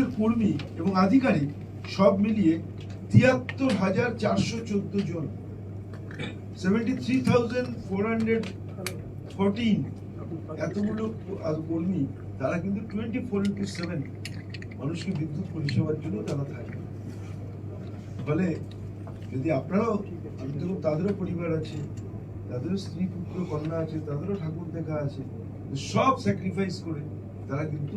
বিদ্যুতের কর্মী এবং আধিকারিক সব মিলিয়ে তিয়াত্তর হাজার চারশো চোদ্দ জন। Seventy three thousand four hundred fourteen এতগুলো কর্মী, তারা কিন্তু টোয়েন্টি ফোর ইন্টু সেভেন মানুষকে বিদ্যুৎ পরিষেবার জন্য তারা থাকে। ফলে যদি আপনারাও, আমি দেখুন তাদেরও পরিবার আছে, তাদেরও স্ত্রী পুত্র কন্যা আছে, তাদেরও ঠাকুর দেখা আছে সব স্যাক্রিফাইস করে তারা কিন্তু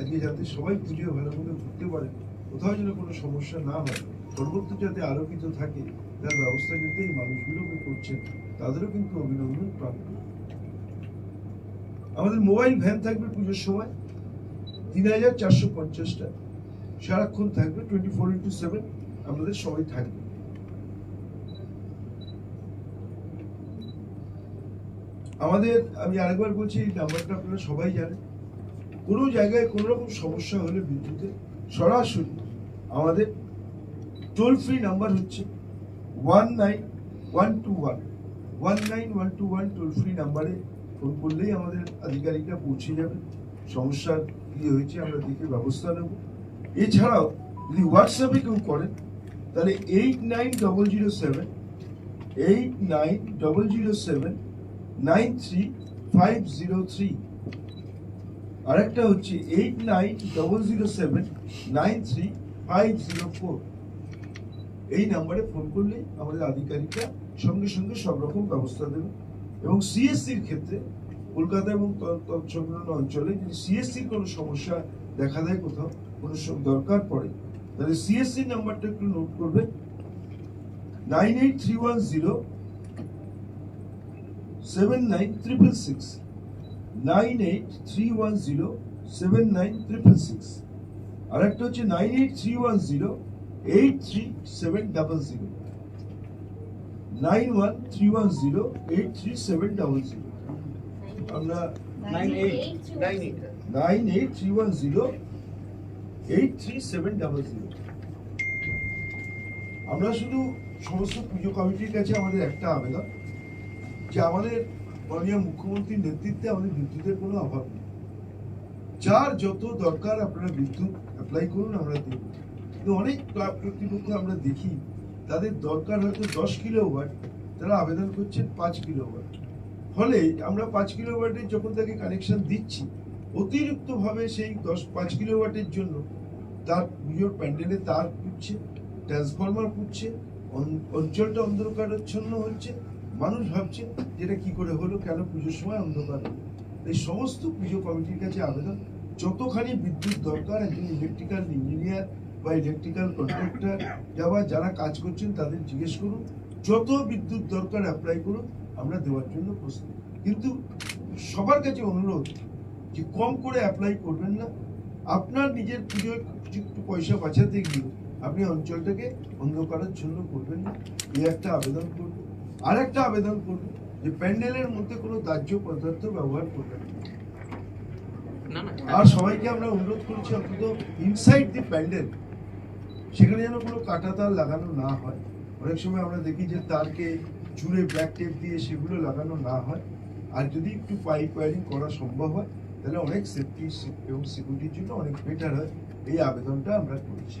আজকে যাতে সবাই পুজো ভালো করে ঘুরতে পারে, কোথাও যেন কোনো সমস্যা না হয় সর্বত্র যাতে আলোকিত থাকে, তার ব্যবস্থা কিন্তু এই মানুষগুলোকে করছেন তাদেরও কিন্তু অভিনন্দন প্রাপ্ত আমাদের মোবাইল ভ্যান থাকবে পুজোর সময়, তিন হাজার চারশো পঞ্চাশটা। সারাক্ষণ থাকবে টোয়েন্টি ফোর ইন্টু সেভেন আমাদের সবাই থাকবে। আমাদের, আমি আরেকবার বলছি, এই নাম্বারটা আপনারা সবাই জানেন। কোনো জায়গায় কোনো রকম সমস্যা হলে বিদ্যুতে সরাসরি আমাদের টোল ফ্রি নাম্বার হচ্ছে one nine one two one one nine one two one toll free নাম্বারে ফোন করলেই আমাদের আধিকারিকরা পৌঁছে যাবে। সমস্যার কি হয়েছে, আমরা দেখে ব্যবস্থা নেব। এছাড়াও যদি হোয়াটসঅ্যাপে কেউ করেন তাহলে eight nine double zero seven eight nine double zero seven nine three five zero three আরেকটা হচ্ছে eight nine double zero seven nine three five zero four এই নাম্বারে ফোন করলে আমাদের আধিকারিকরা সঙ্গে সঙ্গে সব রকম ব্যবস্থা দেবে। এবং সিএসসির ক্ষেত্রে কলকাতা এবং ত- তৎ সংলগ্ন অঞ্চলে যদি সিএসসির কোনো সমস্যা দেখা দেয় কোথাও, কোনো দরকার পড়ে, তাহলে সিএসসি নাম্বারটা একটু নোট করবেন। Nine eight three one zero seven nine triple six nine eight three one zero seven nine triple six. আর একটা হচ্ছে nine eight three one zero eight three seven double zero. Nine one three one zero eight three seven double zero. আমরা. Nine eight three one zero eight three seven double zero. আমরা শুধু সমস্ত পুজো কমিটির কাছে আমাদের একটা আবেদন যে আমাদের মাননীয় মুখ্যমন্ত্রীর নেতৃত্বে আমাদের বিদ্যুতের কোনো অভাব নেই। যার যত দরকার আপনারা বিদ্যুৎ অ্যাপ্লাই করুন, আমরা দেব। কিন্তু অনেক ক্লাব কর্তৃপক্ষ আমরা দেখি, তাদের দরকার হয়তো দশ কিলো ওয়াট তারা আবেদন করছেন পাঁচ কিলো ওয়াট ফলে আমরা পাঁচ কিলো ওয়াটের যখন তাকে কানেকশন দিচ্ছি অতিরিক্ত ভাবে সেই দশ পাঁচ কিলো ওয়াটের জন্য তার পুজোর প্যান্ডেলে তার পুচ্ছে ট্রান্সফরমার অন- অঞ্চলটা অন্ধকারাচ্ছন্ন হচ্ছে মানুষ ভাবছে, যেটা কি করে হলো, কেন পুজোর সময় অন্ধকার এই সমস্ত পুজো কমিটির কাছে আবেদন, যতখানি বিদ্যুৎ দরকার, একজন ইলেকট্রিক্যাল ইঞ্জিনিয়ার বা ইলেকট্রিক্যাল কন্ট্রাক্টর যারা যারা কাজ করছেন, তাদের জিজ্ঞেস করুন, যত বিদ্যুৎ দরকার অ্যাপ্লাই করুন, আমরা দেওয়ার জন্য প্রস্তুত। কিন্তু সবার কাছে অনুরোধ যে কম করে অ্যাপ্লাই করবেন না। আপনার নিজের কিছু একটু পয়সা বাঁচাতে গিয়ে আপনি অঞ্চলটাকে অন্ধকারের জন্য করবেন না। এই একটা আবেদন করবেন আর একটা আবেদন করবেন যে প্যান্ডেলের মধ্যে কোনো দাহ্য পদার্থ ব্যবহার করবেন আর সবাইকে আমরা অনুরোধ করছি অন্তত ইনসাইড দি প্যান্ডেল সেখানে যেন কোনো কাটা তার লাগানো না হয়। অনেক সময় আমরা দেখি যে তারকে জুড়ে ব্ল্যাক টেপ দিয়ে সেগুলো লাগানো না হয়। আর যদি একটু পাইপ ওয়ারিং করা সম্ভব হয় তাহলে অনেক সেফটি এবং সিকিউরিটির জন্য অনেক বেটার হয়। এই আবেদনটা আমরা করেছি।